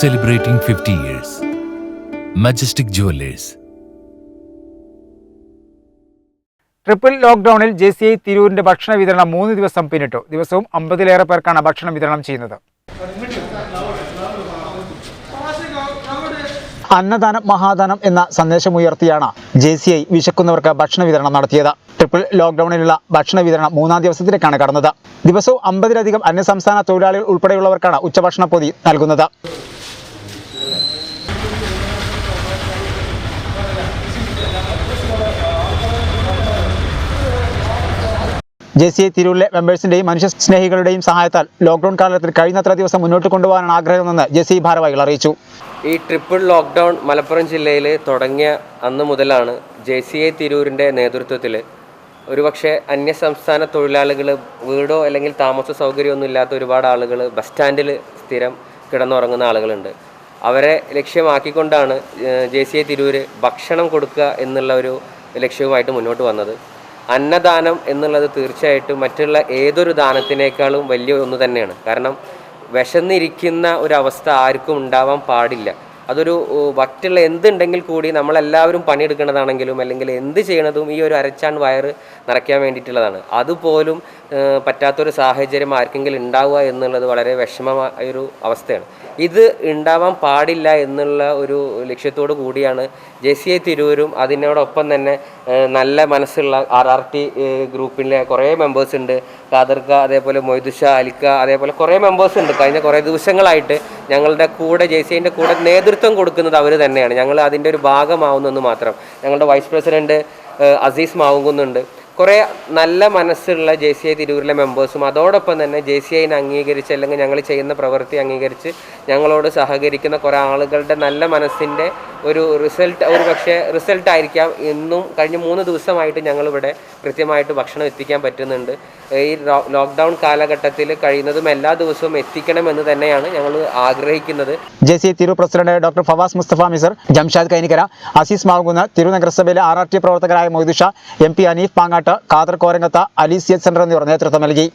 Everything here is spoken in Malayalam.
celebrating 50 years. Majestic Jewelers. Triple ലോക്ക്ഡൌണിൽ J C I തിരൂരിന്റെ ഭക്ഷണ വിതരണം മൂന്ന് ദിവസം പിന്നിട്ടു. ദിവസവും അമ്പതിലേറെ പേർക്കാണ് ഭക്ഷണം വിതരണം ചെയ്യുന്നത്. അന്നദാനം മഹാദാനം എന്ന സന്ദേശമുയർത്തിയാണ് ജെ സി ഐ വിശക്കുന്നവർക്ക് ഭക്ഷണ വിതരണം നടത്തിയത്. ട്രിപ്പിൾ ലോക്ക്ഡൌണിലുള്ള ഭക്ഷണ വിതരണം മൂന്നാം ദിവസത്തിലേക്കാണ് കടന്നത്. ദിവസവും അമ്പതിലധികം അന്യസംസ്ഥാന തൊഴിലാളികൾ ഉൾപ്പെടെയുള്ളവർക്കാണ് ഉച്ചഭക്ഷണ പൊതി നൽകുന്നത്. ജെ സി ഐ തിരൂരിലെ മെമ്പേഴ്സിന്റെയും മനുഷ്യ സ്നേഹികളുടെയും സഹായത്താൽ ലോക്ക്ഡൌൺ കാലത്തിൽ കഴിഞ്ഞത്ര ദിവസം മുന്നോട്ട് കൊണ്ടുപോകാനാണ് ആഗ്രഹമെന്ന് ജെ സി ഭാരവാഹികൾ അറിയിച്ചു. ഈ ട്രിപ്പിൾ ലോക്ക്ഡൗൺ മലപ്പുറം ജില്ലയിൽ തുടങ്ങിയ അന്ന് മുതലാണ് ജെ സി ഐ തിരൂരിന്റെ നേതൃത്വത്തിൽ ഒരുപക്ഷെ അന്യസംസ്ഥാന തൊഴിലാളികൾ വീടോ അല്ലെങ്കിൽ താമസ സൗകര്യമൊന്നും ഇല്ലാത്ത ഒരുപാട് ആളുകൾ ബസ് സ്റ്റാൻഡിൽ സ്ഥിരം കിടന്നുറങ്ങുന്ന ആളുകളുണ്ട്. അവരെ ലക്ഷ്യമാക്കിക്കൊണ്ടാണ് ജെ സി ഐ തിരൂര് ഭക്ഷണം കൊടുക്കുക എന്നുള്ള ഒരു ലക്ഷ്യവുമായിട്ട് മുന്നോട്ട് വന്നത്. അന്നദാനം എന്നുള്ളത് തീർച്ചയായിട്ടും മറ്റുള്ള ഏതൊരു ദാനത്തിനേക്കാളും വലിയ ഒന്ന് തന്നെയാണ്. കാരണം വിശന്നിരിക്കുന്ന ഒരവസ്ഥ ആർക്കും ഉണ്ടാവാൻ പാടില്ല. അതൊരു വറ്റുള്ള എന്തുണ്ടെങ്കിൽ കൂടി നമ്മളെല്ലാവരും പണിയെടുക്കുന്നതാണെങ്കിലും അല്ലെങ്കിൽ എന്ത് ചെയ്യണതും ഈ ഒരു അരച്ചാൻ വയറ് നിറയ്ക്കാൻ വേണ്ടിയിട്ടുള്ളതാണ്. അതുപോലും പറ്റാത്തൊരു സാഹചര്യം ആർക്കെങ്കിലും ഉണ്ടാവുക എന്നുള്ളത് വളരെ വിഷമമായ ഒരു അവസ്ഥയാണ്. ഇത് ഉണ്ടാവാൻ പാടില്ല എന്നുള്ള ഒരു ലക്ഷ്യത്തോടു കൂടിയാണ് ജെ സി ഐ തിരൂരും അതിനോടൊപ്പം തന്നെ നല്ല മനസ്സുള്ള ആർ ആർ ടി ഗ്രൂപ്പിലെ കുറേ മെമ്പേഴ്സ് ഉണ്ട്. ഖാദർക്ക അതേപോലെ മൊയ്തുഷ അലിക്ക അതേപോലെ കുറേ മെമ്പേഴ്സ് ഉണ്ട്. കഴിഞ്ഞ കുറേ ദിവസങ്ങളായിട്ട് ഞങ്ങളുടെ കൂടെ ജെ സി ഐന്റെ കൂടെ നേതൃത്വം കൊടുക്കുന്നത് അവർ തന്നെയാണ്. ഞങ്ങൾ അതിന്റെ ഒരു ഭാഗമാവുന്നെന്ന് മാത്രം. ഞങ്ങളുടെ വൈസ് പ്രസിഡന്റ് അസീസ് മാവുങ്കുന്നുണ്ട്. കുറേ നല്ല മനസ്സുള്ള ജെ സി ഐ തിരൂരിലെ മെമ്പേഴ്സും അതോടൊപ്പം തന്നെ ജെ സി ഐനെ അംഗീകരിച്ച് അല്ലെങ്കിൽ ഞങ്ങൾ ചെയ്യുന്ന പ്രവൃത്തി അംഗീകരിച്ച് ഞങ്ങളോട് സഹകരിക്കുന്ന കുറേ ആളുകളുടെ നല്ല മനസ്സിന്റെ ഒരു റിസൾട്ട് ഒരു പക്ഷേ റിസൾട്ട് ആയിരിക്കാം ഇന്നും കഴിഞ്ഞ മൂന്ന് ദിവസമായിട്ട് ഞങ്ങളിവിടെ കൃത്യമായിട്ട് ഭക്ഷണം എത്തിക്കാൻ പറ്റുന്നുണ്ട്. ഈ ലോക്ക്ഡൗൺ കാലഘട്ടത്തിൽ കഴിയുന്നതും എല്ലാ ദിവസവും എത്തിക്കണമെന്ന് തന്നെയാണ് ഞങ്ങൾ ആഗ്രഹിക്കുന്നത്. J C Thiru president doctor Fawas Musthafa Misar Jamshad Kainikkara Azeez Mavukunnu Thiru നഗരസഭയിലെ ആർ ആർ ടി പ്രവർത്തകരായ Moidusha M P Aneef Pangatt Khader Korangath Alees C center എന്നിവർ നേതൃത്വം നൽകി.